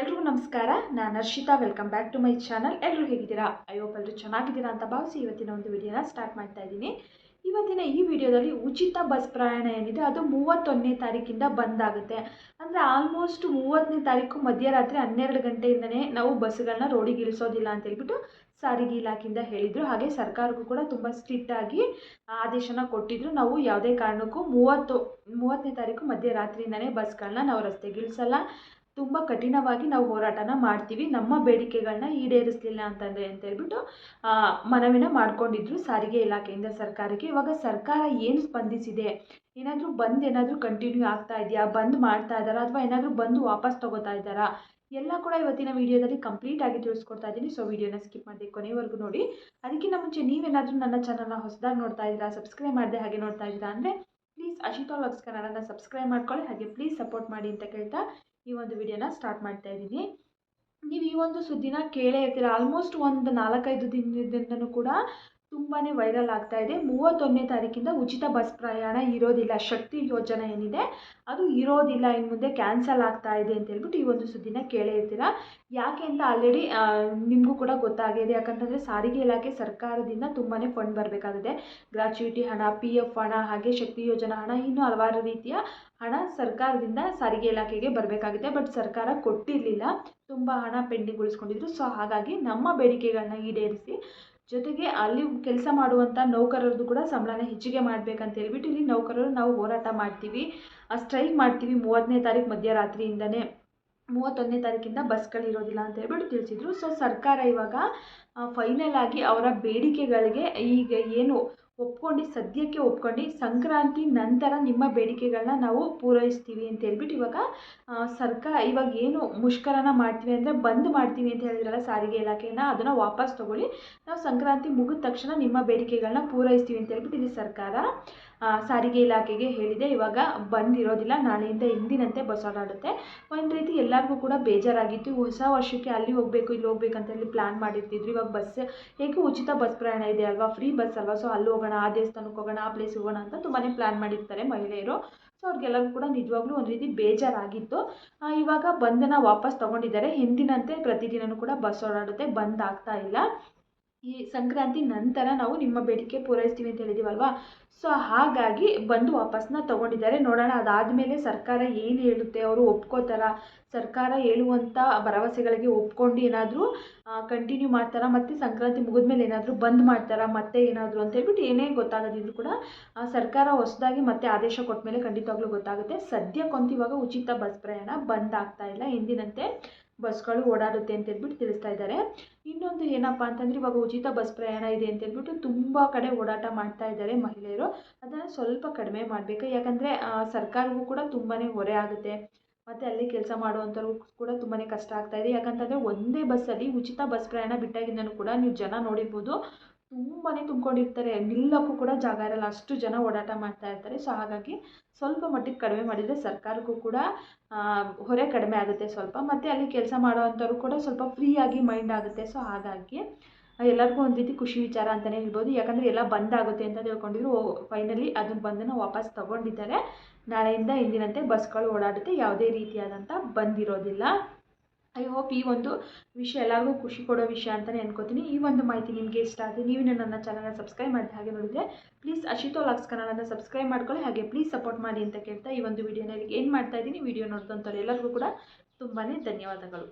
ಎಲ್ರಿಗೂ ನಮಸ್ಕಾರ. ನಾನು Harshitha. Welcome back to my channel ಎಲ್ಲರೂ ಹೇಗಿದ್ದೀರಾ? ಅಯ್ಯೋ ಎಲ್ಲರೂ ಚೆನ್ನಾಗಿದ್ದೀರಾ ಅಂತ ಭಾವಿಸಿ ಇವತ್ತಿನ ಒಂದು ವಿಡಿಯೋನ ಸ್ಟಾರ್ಟ್ ಮಾಡ್ತಾ ಇದ್ದೀನಿ. ಇವತ್ತಿನ ಈ ವಿಡಿಯೋದಲ್ಲಿ ಉಚಿತ ಬಸ್ ಪ್ರಯಾಣ ಏನಿದೆ, ಅದು ಮೂವತ್ತೊಂದನೇ ತಾರೀಕಿಂದ ಬಂದಾಗುತ್ತೆ ಅಂದರೆ ಆಲ್ಮೋಸ್ಟ್ ಮೂವತ್ತನೇ ತಾರೀಕು ಮಧ್ಯರಾತ್ರಿ ಹನ್ನೆರಡು ಗಂಟೆಯಿಂದನೇ ನಾವು ಬಸ್ಗಳನ್ನ ರೋಡಿಗೆ ಇಳಿಸೋದಿಲ್ಲ ಅಂತ ಹೇಳ್ಬಿಟ್ಟು ಸಾರಿಗೆ ಇಲಾಖೆಯಿಂದ ಹೇಳಿದರು. ಹಾಗೆ ಸರ್ಕಾರಕ್ಕೂ ಕೂಡ ತುಂಬ ಸ್ಟ್ರಿಕ್ಟಾಗಿ ಆದೇಶನ ಕೊಟ್ಟಿದ್ರು. ನಾವು ಯಾವುದೇ ಕಾರಣಕ್ಕೂ ಮೂವತ್ತು, ಮೂವತ್ತನೇ ತಾರೀಕು ಮಧ್ಯರಾತ್ರಿಯಿಂದನೇ ಬಸ್ಗಳನ್ನ ನಾವು ರಸ್ತೆಗೆ ಇಳಿಸಲ್ಲ. ತುಂಬ ಕಠಿಣವಾಗಿ ನಾವು ಹೋರಾಟನ ಮಾಡ್ತೀವಿ. ನಮ್ಮ ಬೇಡಿಕೆಗಳನ್ನ ಈಡೇರಿಸಲಿಲ್ಲ ಅಂತಂದರೆ ಅಂತ ಹೇಳ್ಬಿಟ್ಟು ಮನವಿನ ಮಾಡ್ಕೊಂಡಿದ್ರು ಸಾರಿಗೆ ಇಲಾಖೆಯಿಂದ ಸರ್ಕಾರಕ್ಕೆ. ಇವಾಗ ಸರ್ಕಾರ ಏನು ಸ್ಪಂದಿಸಿದೆ? ಏನಾದರೂ ಬಂದ್ ಏನಾದರೂ ಕಂಟಿನ್ಯೂ ಆಗ್ತಾ ಇದೆಯಾ? ಬಂದ್ ಮಾಡ್ತಾ ಇದ್ದಾರಾ? ಅಥವಾ ಏನಾದರೂ ಬಂದು ವಾಪಸ್ ತಗೋತಾ ಇದ್ದಾರಾ? ಎಲ್ಲ ಕೂಡ ಇವತ್ತಿನ ವಿಡಿಯೋದಲ್ಲಿ ಕಂಪ್ಲೀಟ್ ಆಗಿ ತಿಳಿಸ್ಕೊಡ್ತಾ ಇದ್ದೀನಿ. ಸೊ ವಿಡಿಯೋನ ಸ್ಕಿಪ್ ಮಾಡಿ ಕೊನೆವರೆಗೂ ನೋಡಿ. ಅದಕ್ಕಿಂತ ಮುಂಚೆ ನೀವೇನಾದರೂ ನನ್ನ ಚಾನಲ್ನ ಹೊಸದಾಗಿ ನೋಡ್ತಾ ಇದ್ದೀರಾ ಸಬ್ಸ್ಕ್ರೈಬ್ ಮಾಡದೆ ಹಾಗೆ ನೋಡ್ತಾ ಇದ್ದೀರಾ ಅಂದರೆ ಪ್ಲೀಸ್ ಅಶಿತಾ ವ್ಲಾಗ್ಸ್ ಕನ್ನಡನ ಸಬ್ಸ್ಕ್ರೈಬ್ ಮಾಡ್ಕೊಳ್ಳಿ. ಹಾಗೆ ಪ್ಲೀಸ್ ಸಪೋರ್ಟ್ ಮಾಡಿ ಅಂತ ಕೇಳ್ತಾ ಈ ಒಂದು ವಿಡಿಯೋನ ಸ್ಟಾರ್ಟ್ ಮಾಡ್ತಾ ಇದ್ದೀನಿ. ನೀವು ಈ ಒಂದು ಸುದ್ದಿನ ಕೇಳೇ ಇರ್ತೀರ. ಆಲ್ಮೋಸ್ಟ್ ಒಂದು ನಾಲ್ಕೈದು ದಿನದಿಂದನೂ ಕೂಡ ತುಂಬಾ ವೈರಲ್ ಆಗ್ತಾ ಇದೆ. ಮೂವತ್ತೊಂದನೇ ತಾರೀಕಿಂದ ಉಚಿತ ಬಸ್ ಪ್ರಯಾಣ ಇರೋದಿಲ್ಲ. ಶಕ್ತಿ ಯೋಜನೆ ಏನಿದೆ, ಅದು ಇರೋದಿಲ್ಲ. ಇನ್ನು ಮುಂದೆ ಕ್ಯಾನ್ಸಲ್ ಆಗ್ತಾ ಇದೆ ಅಂತ ಹೇಳ್ಬಿಟ್ಟು ಈ ಒಂದು ಸುದ್ದಿನ ಕೇಳೇ ಇರ್ತೀರ? ಯಾಕೆ ಅಂತ ಆಲ್ರೆಡಿ ನಿಮಗೂ ಕೂಡ ಗೊತ್ತಾಗಿದೆ. ಯಾಕಂತಂದರೆ ಸಾರಿಗೆ ಇಲಾಖೆ ಸರ್ಕಾರದಿಂದ ತುಂಬಾ ಫಂಡ್ ಬರಬೇಕಾಗಿದೆ. ಗ್ರಾಚ್ಯುಯಿಟಿ ಹಣ ಪಿ ಎಫ್ ಹಣ, ಹಾಗೆ ಶಕ್ತಿ ಯೋಜನಾ ಹಣ, ಇನ್ನೂ ಹಲವಾರು ರೀತಿಯ ಹಣ ಸರ್ಕಾರದಿಂದ ಸಾರಿಗೆ ಇಲಾಖೆಗೆ ಬರಬೇಕಾಗಿದೆ ಬಟ್ ಸರ್ಕಾರ ಕೊಟ್ಟಿರಲಿಲ್ಲ. ತುಂಬ ಹಣ ಪೆಂಡಿಂಗ್ ಉಳಿಸ್ಕೊಂಡಿದ್ರು. ಸೊ ಹಾಗಾಗಿ ನಮ್ಮ ಬೇಡಿಕೆಗಳನ್ನ ಈಡೇರಿಸಿ ಜೊತೆಗೆ ಅಲ್ಲಿ ಕೆಲಸ ಮಾಡುವಂಥ ನೌಕರರದ್ದು ಕೂಡ ಸಂಬಳನ ಹೆಚ್ಚಿಗೆ ಮಾಡಬೇಕಂತ ಹೇಳ್ಬಿಟ್ಟು ಇಲ್ಲಿ ನೌಕರರು ನಾವು ಹೋರಾಟ ಮಾಡ್ತೀವಿ. ಸ್ಟ್ರೈಕ್ ಮಾಡ್ತೀವಿ ಮೂವತ್ತನೇ ತಾರೀಕು ಮಧ್ಯರಾತ್ರಿಯಿಂದನೇ. ಮೂವತ್ತೊಂದನೇ ತಾರೀಕಿಂದ ಬಸ್ಗಳಿರೋದಿಲ್ಲ ಅಂತ ಹೇಳ್ಬಿಟ್ಟು ತಿಳಿಸಿದ್ರು. ಸೊ ಸರ್ಕಾರ ಇವಾಗ ಫೈನಲ್ ಆಗಿ ಅವರ ಬೇಡಿಕೆಗಳಿಗೆ ಈಗ ಏನು ಒಪ್ಕೊಂಡು, ಸದ್ಯಕ್ಕೆ ಒಪ್ಕೊಂಡು, ಸಂಕ್ರಾಂತಿ ನಂತರ ನಿಮ್ಮ ಬೇಡಿಕೆಗಳನ್ನ ನಾವು ಪೂರೈಸ್ತೀವಿ ಅಂತ ಹೇಳ್ಬಿಟ್ಟು ಇವಾಗ ಸರ್ಕಾರ ಇವಾಗ ಏನು ಮುಷ್ಕರನ ಮಾಡ್ತೀವಿ ಅಂದರೆ ಬಂದ್ ಮಾಡ್ತೀವಿ ಅಂತ ಹೇಳಿದ್ರಲ್ಲ ಸಾರಿಗೆ ಇಲಾಖೆನ ಅದನ್ನು ವಾಪಸ್ ತೊಗೊಳ್ಳಿ. ನಾವು ಸಂಕ್ರಾಂತಿ ಮುಗಿದ ತಕ್ಷಣ ನಿಮ್ಮ ಬೇಡಿಕೆಗಳನ್ನ ಪೂರೈಸ್ತೀವಿ ಅಂತ ಹೇಳ್ಬಿಟ್ಟು ಇಲ್ಲಿ ಸರ್ಕಾರ ಸಾರಿಗೆ ಇಲಾಖೆಗೆ ಹೇಳಿದೆ. ಇವಾಗ ಬಂದಿರೋದಿಲ್ಲ. ನಾಳೆಯಿಂದ ಎಂದಿನಂತೆ ಬಸ್ ಓಡಾಡುತ್ತೆ ಒಂದು ರೀತಿ ಎಲ್ಲರಿಗೂ ಕೂಡ ಬೇಜಾರಾಗಿತ್ತು. ಹೊಸ ವರ್ಷಕ್ಕೆ ಅಲ್ಲಿ ಹೋಗಬೇಕು, ಇಲ್ಲಿ ಹೋಗ್ಬೇಕು ಅಂತ ಹೇಳಿ ಪ್ಲ್ಯಾನ್ ಮಾಡಿರ್ತಿದ್ರು. ಇವಾಗ ಬಸ್ ಹೇಗೂ ಉಚಿತ ಬಸ್ ಪ್ರಯಾಣ ಇದೆ? ಅಲ್ವಾ ಫ್ರೀ ಬಸ್ ಅಲ್ವಾ? ಸೊ ಅಲ್ಲಿ ಹೋಗೋಣ, ಆ ದೇವಸ್ಥಾನಕ್ಕೆ ಹೋಗೋಣ, ಆ ಪ್ಲೇಸ್ ಹೋಗೋಣ ಅಂತ ತುಂಬಾ ಪ್ಲ್ಯಾನ್ ಮಾಡಿರ್ತಾರೆ ಮಹಿಳೆಯರು. ಸೊ ಅವ್ರಿಗೆಲ್ಲರಿಗೂ ಕೂಡ ನಿಜವಾಗ್ಲೂ ಒಂದು ರೀತಿ ಬೇಜಾರಾಗಿತ್ತು. ಇವಾಗ ಬಂದನ್ನು ವಾಪಸ್ ತೊಗೊಂಡಿದ್ದಾರೆ. ಹಿಂದಿನಂತೆ ಪ್ರತಿದಿನವೂ ಕೂಡ ಬಸ್ ಓಡಾಡುತ್ತೆ. ಬಂದ್ ಆಗ್ತಾ ಇಲ್ಲ. ಈ ಸಂಕ್ರಾಂತಿ ನಂತರ ನಾವು ನಿಮ್ಮ ಬೇಡಿಕೆ ಪೂರೈಸ್ತೀವಿ ಅಂತ ಹೇಳಿದ್ದೀವಲ್ವಾ ಸೊ ಹಾಗಾಗಿ ಬಂದು ವಾಪಸ್ನ ತೊಗೊಂಡಿದ್ದಾರೆ. ನೋಡೋಣ, ಅದಾದಮೇಲೆ ಸರ್ಕಾರ ಏನು ಹೇಳುತ್ತೆ? ಅವರು ಒಪ್ಕೋತಾರ? ಸರ್ಕಾರ ಹೇಳುವಂಥ ಭರವಸೆಗಳಿಗೆ ಒಪ್ಕೊಂಡು ಏನಾದರೂ ಕಂಟಿನ್ಯೂ ಮಾಡ್ತಾರಾ? ಮತ್ತು ಸಂಕ್ರಾಂತಿ ಮುಗಿದ್ಮೇಲೆ ಏನಾದರೂ ಬಂದ್ ಮಾಡ್ತಾರಾ? ಮತ್ತೆ ಏನಾದರೂ ಅಂತ ಹೇಳ್ಬಿಟ್ಟು ಏನೇ ಗೊತ್ತಾಗದಿದ್ರು ಕೂಡ ಸರ್ಕಾರ ಹೊಸದಾಗಿ ಮತ್ತೆ ಆದೇಶ ಕೊಟ್ಟ ಮೇಲೆ ಖಂಡಿತವಾಗ್ಲೂ ಗೊತ್ತಾಗುತ್ತೆ. ಸದ್ಯಕ್ಕಂತೂ ಇವಾಗ ಉಚಿತ ಬಸ್ ಪ್ರಯಾಣ ಬಂದ್ ಆಗ್ತಾ ಇಲ್ಲ ಎಂದಿನಂತೆ. ಬಸ್ಗಳು ಓಡಾಡುತ್ತೆ ಅಂತ ಹೇಳ್ಬಿಟ್ಟು ತಿಳಿಸ್ತಾ ಇದ್ದಾರೆ. ಇನ್ನೊಂದು ಏನಪ್ಪ ಅಂತಂದರೆ ಇವಾಗ ಉಚಿತ ಬಸ್ ಪ್ರಯಾಣ ಇದೆ ಅಂತ ಹೇಳ್ಬಿಟ್ಟು ತುಂಬ ಕಡೆ ಓಡಾಟ ಮಾಡ್ತಾ ಇದ್ದಾರೆ ಮಹಿಳೆಯರು. ಅದನ್ನು ಸ್ವಲ್ಪ ಕಡಿಮೆ ಮಾಡಬೇಕು. ಯಾಕಂದರೆ ಸರ್ಕಾರವೂ ಕೂಡ ತುಂಬಾ ಹೊರೆ ಆಗುತ್ತೆ. ಮತ್ತು ಅಲ್ಲಿ ಕೆಲಸ ಮಾಡುವಂಥವ್ರಿಗೂ ಕೂಡ ತುಂಬಾ ಕಷ್ಟ ಆಗ್ತಾ ಇದೆ. ಯಾಕಂತಂದರೆ ಒಂದೇ ಬಸ್ಸಲ್ಲಿ ಉಚಿತ ಬಸ್ ಪ್ರಯಾಣ ಬಿಟ್ಟಾಗಿಂದನೂ ಕೂಡ ನೀವು ಜನ ನೋಡಿರ್ಬೋದು. ತುಂಬಾ ತುಂಬ್ಕೊಂಡಿರ್ತಾರೆ. ನಿಲ್ಲೋಕ್ಕೂ ಕೂಡ ಜಾಗ ಇರಲ್ಲ. ಅಷ್ಟು ಜನ ಓಡಾಟ ಮಾಡ್ತಾ ಇರ್ತಾರೆ. ಸೊ ಹಾಗಾಗಿ ಸ್ವಲ್ಪ ಮಟ್ಟಿಗೆ ಕಡಿಮೆ ಮಾಡಿದರೆ ಸರ್ಕಾರಕ್ಕೂ ಕೂಡ ಹೊರೆ ಕಡಿಮೆ ಆಗುತ್ತೆ ಸ್ವಲ್ಪ. ಮತ್ತು ಅಲ್ಲಿ ಕೆಲಸ ಮಾಡೋವಂಥವ್ರು ಕೂಡ ಸ್ವಲ್ಪ ಫ್ರೀಯಾಗಿ ಮೈಂಡ್ ಆಗುತ್ತೆ. ಸೊ ಹಾಗಾಗಿ ಎಲ್ಲರಿಗೂ ಒಂದು ರೀತಿ ಖುಷಿ ವಿಚಾರ ಅಂತಲೇ ಹೇಳ್ಬೋದು. ಯಾಕಂದರೆ ಎಲ್ಲ ಬಂದಾಗುತ್ತೆ ಅಂತ ತಿಳ್ಕೊಂಡಿದ್ರು. ಫೈನಲಿ ಅದನ್ನ ಬಂದನ್ನು ವಾಪಸ್ ತೊಗೊಂಡಿದ್ದಾರೆ. ನಾಳೆಯಿಂದ ಇಂದಿನಂತೆ ಬಸ್ಗಳು ಓಡಾಡುತ್ತೆ. ಯಾವುದೇ ರೀತಿಯಾದಂಥ ಬಂದಿರೋದಿಲ್ಲ. ಐ ಹೋಪ್ ಈ ಒಂದು ವಿಷಯ ಎಲ್ಲರಿಗೂ ಖುಷಿ ಕೊಡೋ ವಿಷಯ ಅಂತಲೇ ಅನ್ಕೋತೀನಿ. ಈ ಒಂದು ಮಾಹಿತಿ ನಿಮಗೆ ಇಷ್ಟ ಆದರೆ ನೀವು ನನ್ನ ಚಾನಲ್ನ ಸಬ್ಸ್ಕ್ರೈಬ್ ಮಾಡಿದ ಹಾಗೆ ನೋಡಿದರೆ ಪ್ಲೀಸ್ ಅಶಿತೋ ಲಾಕ್ಸ್ ಕನ್ನಡನ ಸಬ್ಸ್ಕ್ರೈಬ್ ಮಾಡ್ಕೊಳ್ಳಿ. ಹಾಗೆ ಪ್ಲೀಸ್ ಸಪೋರ್ಟ್ ಮಾಡಿ ಅಂತ ಕೇಳ್ತಾ ಈ ಒಂದು ವಿಡಿಯೋನಲ್ಲಿ ಏನು ಮಾಡ್ತಾ ಇದ್ದೀನಿ. ವಿಡಿಯೋ ನೋಡ್ದಂಥವ್ರು ಎಲ್ಲರಿಗೂ ಕೂಡ ತುಂಬಾ ಧನ್ಯವಾದಗಳು.